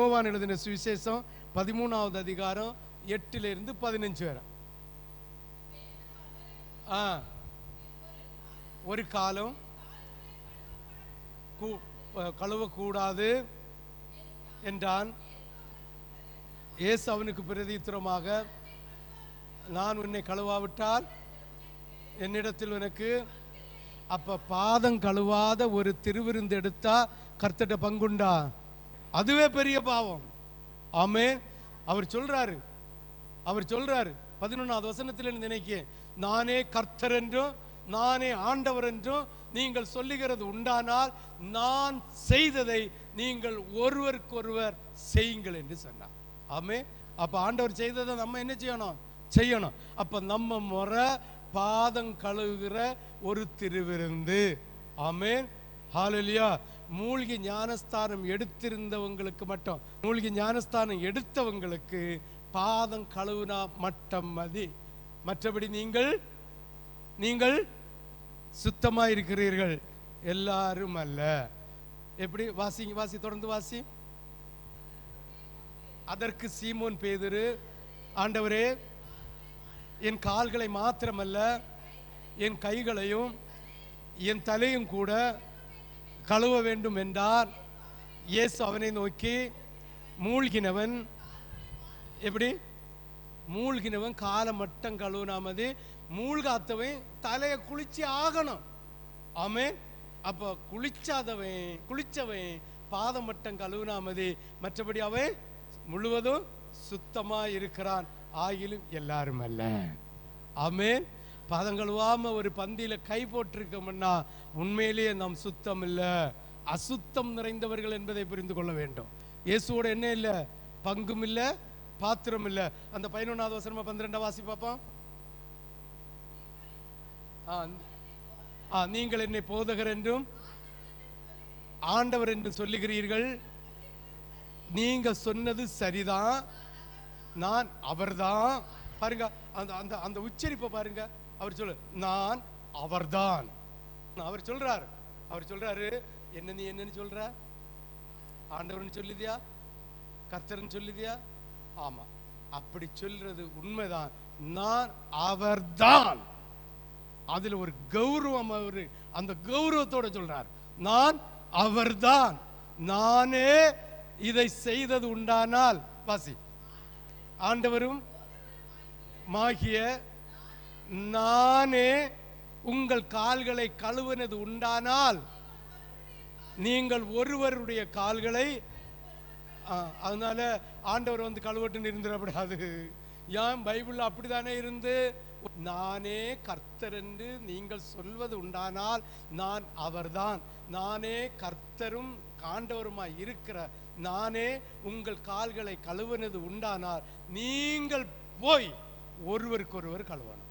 யோவான் எழுதின சுவிசேஷம் பதிமூணாவது அதிகாரம் எட்டிலிருந்து பதினஞ்சு வரை. ஆ. ஒரு காலம் கழுவக்கூடாது என்றான். இயேசு அவனுக்கு பிரதித்திரமாக நான் உன்னை கழுவாவிட்டால் என்னிடத்தில் உனக்கு அப்ப பாதம் கழுவாத ஒரு திருவிருந்து எடுத்தா கர்த்தட்ட பங்குண்டா? அதுவே பெரிய பாவம். ஆமே அவர் சொல்றாரு. அவர் சொல்றாரு. பதினொன்னாவது வசனத்தில் நினைக்க நானே கர்த்தர் என்றும் நானே ஆண்டவர் என்றும் நீங்கள் சொல்லுகிறது உண்டானால் நான் செய்ததை நீங்கள் ஒருவருக்கொருவர் செய்யுங்கள் என்று சொன்னார். ஆமே அப்ப ஆண்டவர் செய்ததை நம்ம என்ன செய்யணும்? செய்யணும். அப்ப நம்ம முறை பாதம் கழுவுகிற ஒரு திருவிருந்து. ஆமே ஹalleluya. மூழ்கி ஞானஸ்தானம் எடுத்திருந்தவங்களுக்கு மட்டும் மூழ்கி ஞானஸ்தானம் எடுத்தவங்களுக்கு பாதம் கழுவுனா மட்டம் மதி. மற்றபடி நீங்கள் நீங்கள் சுத்தமாக இருக்கிறீர்கள் எல்லாரும் அல்ல. எப்படி? வாசிங்க வாசி தொடர்ந்து வாசி. அதற்கு சீமோன் பேதுரு ஆண்டவரே என் கால்களை மாத்திரமல்ல என் கைகளையும் என் தலையும் கூட கழுவ வேண்டும் என்றார். இயேசு அவனை நோக்கி மூழ்கினவன் எப்படி? மூழ்கினவன் காலை மட்டும் கழுவுனாமது மூழ்காத்தவன் தலையை குளிச்சு ஆகணும். ஆமென். அப்ப குளிச்சாதவன் குளிச்சவன் பாதம் மட்டும் கழுவுனாமது மற்றபடி அவன் முழுவதும் சுத்தமா இருக்கிறான். ஆகிலும் எல்லாரும் அல்ல. ஆமென். பாதம் ஒரு பந்தியில கை போட்டிருக்கோம்னா உண்மையிலேயே நாம் சுத்தம் இல்ல. அசுத்தம் நிறைந்தவர்கள் என்பதை புரிந்து கொள்ள வேண்டும். இயேசுவோட என்ன இல்ல. பங்கும் இல்ல. பாத்திரம் இல்ல. அந்த பதினொன்னாவது வசனமா பன்னிரெண்டாம் வாசி பார்ப்போம். ஆ, நீங்கள் என்னை போதகர் என்றும் ஆண்டவர் என்று சொல்லுகிறீர்கள். நீங்க சொன்னது சரிதான். நான் அவர்தான். பாருங்க அந்த அந்த அந்த உச்சரிப்பை பாருங்க. அவர் சொல்ல நான் அவர்தான். அவர் சொல்றார். அவர் சொல்றாரு என்ன நீ என்னன்னு சொல்ற? ஆண்டவர்னு சொல்லுதியா? கர்த்தர்னு சொல்லுதியா? ஆமா. அப்படி சொல்றது உண்மைதான். நான் அவர்தான். அதுல ஒரு கௌரவம் அவரு அந்த கௌரவத்தோட சொல்றார். நான் அவர்தான். நானே இதை செய்தது உண்டானால் வாசி. ஆண்டவரும் மாகிய நானே உங்கள் கால்களை கழுவினது உண்டானால் நீங்கள் ஒருவருடைய கால்களை ஆ, அதனால ஆண்டவர் வந்து கழுவட்டுன்னு இருந்துடப்படாது. ஏன்? பைபிள் அப்படிதானே இருந்து? நானே கர்த்தர் என்று நீங்கள் சொல்வது உண்டானால் நான் அவர்தான். நானே கர்த்தரும் காண்டவருமாய் இருக்கிற நானே உங்கள் கால்களை கழுவினது உண்டானால் நீங்கள் போய் ஒருவருக்கொருவர் கழுவணும்.